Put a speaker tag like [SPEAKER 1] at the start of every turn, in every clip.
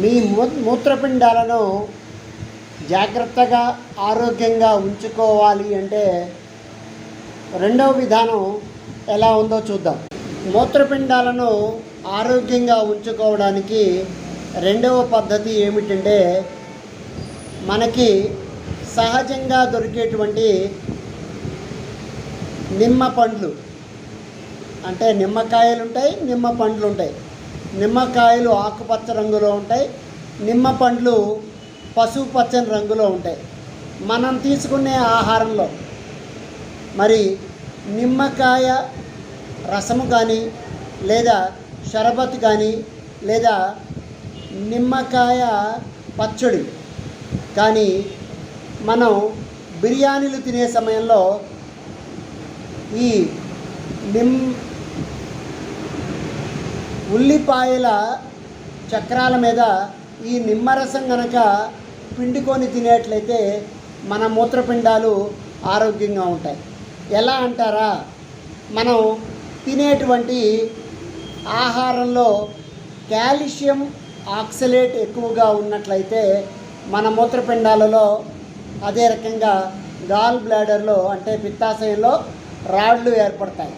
[SPEAKER 1] మీ మూత్రపిండాలను జాగ్రత్తగా ఆరోగ్యంగా ఉంచుకోవాలి అంటే రెండవ విధానం ఎలా ఉందో చూద్దాం. మూత్రపిండాలను ఆరోగ్యంగా ఉంచుకోవడానికి రెండవ పద్ధతి ఏమిటంటే మనకి సహజంగా దొరికేటువంటి నిమ్మ పండ్లు. అంటే నిమ్మకాయలు ఉంటాయి నిమ్మ పండ్లు ఉంటాయి నిమ్మకాయలు ఆకుపచ్చ రంగులో ఉంటాయి నిమ్మ పండ్లు పసుపు పచ్చని రంగులో ఉంటాయి. మనం తీసుకునే ఆహారంలో మరి నిమ్మకాయ రసము కానీ లేదా షరబత్ కానీ లేదా నిమ్మకాయ పచ్చడి కానీ మనం బిర్యానీలు తినే సమయంలో ఈ నిమ్ ఉల్లిపాయల చక్రాల మీద ఈ నిమ్మరసం గనక పిండుకొని తినేట్లయితే మన మూత్రపిండాలు ఆరోగ్యంగా ఉంటాయి. ఎలా అంటారా? మనం తినేటువంటి ఆహారంలో కాల్షియం ఆక్సలేట్ ఎక్కువగా ఉన్నట్లయితే మన మూత్రపిండాలలో అదే రకంగా గాల్ బ్లాడర్లో అంటే పిత్తాశయంలో రాళ్ళు ఏర్పడతాయి.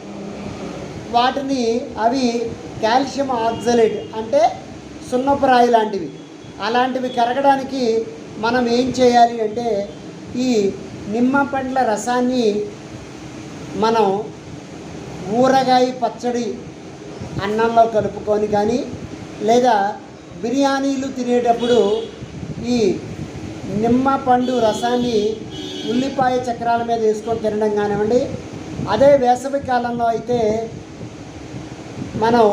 [SPEAKER 1] వాటిని అవి కాల్షియం ఆక్సలేట్ అంటే సున్నపురాయి లాంటివి. అలాంటివి కరగడానికి మనం ఏం చేయాలి అంటే ఈ నిమ్మ పండ్ల రసాన్ని మనం ఊరగాయ పచ్చడి అన్నంలో కలుపుకొని కానీ లేదా బిర్యానీలు తినేటప్పుడు ఈ నిమ్మ పండు రసాన్ని ఉల్లిపాయ చక్రాల మీద వేసుకొని తినడం కానివ్వండి. అదే వేసవి కాలంలో అయితే మనం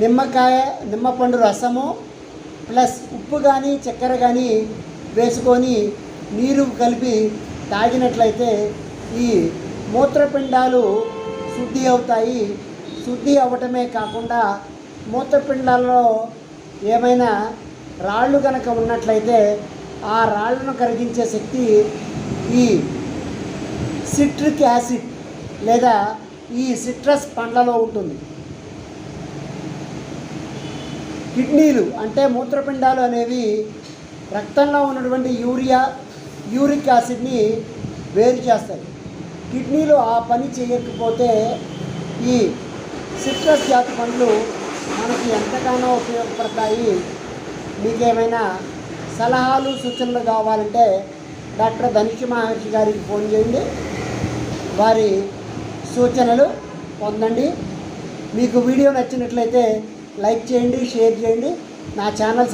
[SPEAKER 1] నిమ్మకాయ నిమ్మపండు రసము ప్లస్ ఉప్పు కానీ చక్కెర కానీ వేసుకొని నీరు కలిపి తాగినట్లయితే ఈ మూత్రపిండాలు శుద్ధి అవుతాయి. శుద్ధి అవ్వటమే కాకుండా మూత్రపిండాలలో ఏమైనా రాళ్ళు కనుక ఉన్నట్లయితే ఆ రాళ్ళను కరిగించే శక్తి ఈ సిట్రిక్ యాసిడ్ లేదా ఈ సిట్రస్ పండ్లలో ఉంటుంది. కిడ్నీలు అంటే మూత్రపిండాలు అనేవి రక్తంలో ఉన్నటువంటి యూరియా యూరిక్ యాసిడ్ని వేరు చేస్తాయి. కిడ్నీలు ఆ పని చేయకపోతే ఈ సిట్రస్ జాతి పండ్లు మనకి ఎంతగానో ఉపయోగపడతాయి. మీకేమైనా సలహాలు సూచనలు కావాలంటే డాక్టర్ ధనుష్ మహర్షి గారికి ఫోన్ చేయండి. వారి సూచనలు పొందండి. మీకు వీడియో నచ్చినట్లయితే లైక్ చేయండి షేర్ చేయండి. నా ఛానల్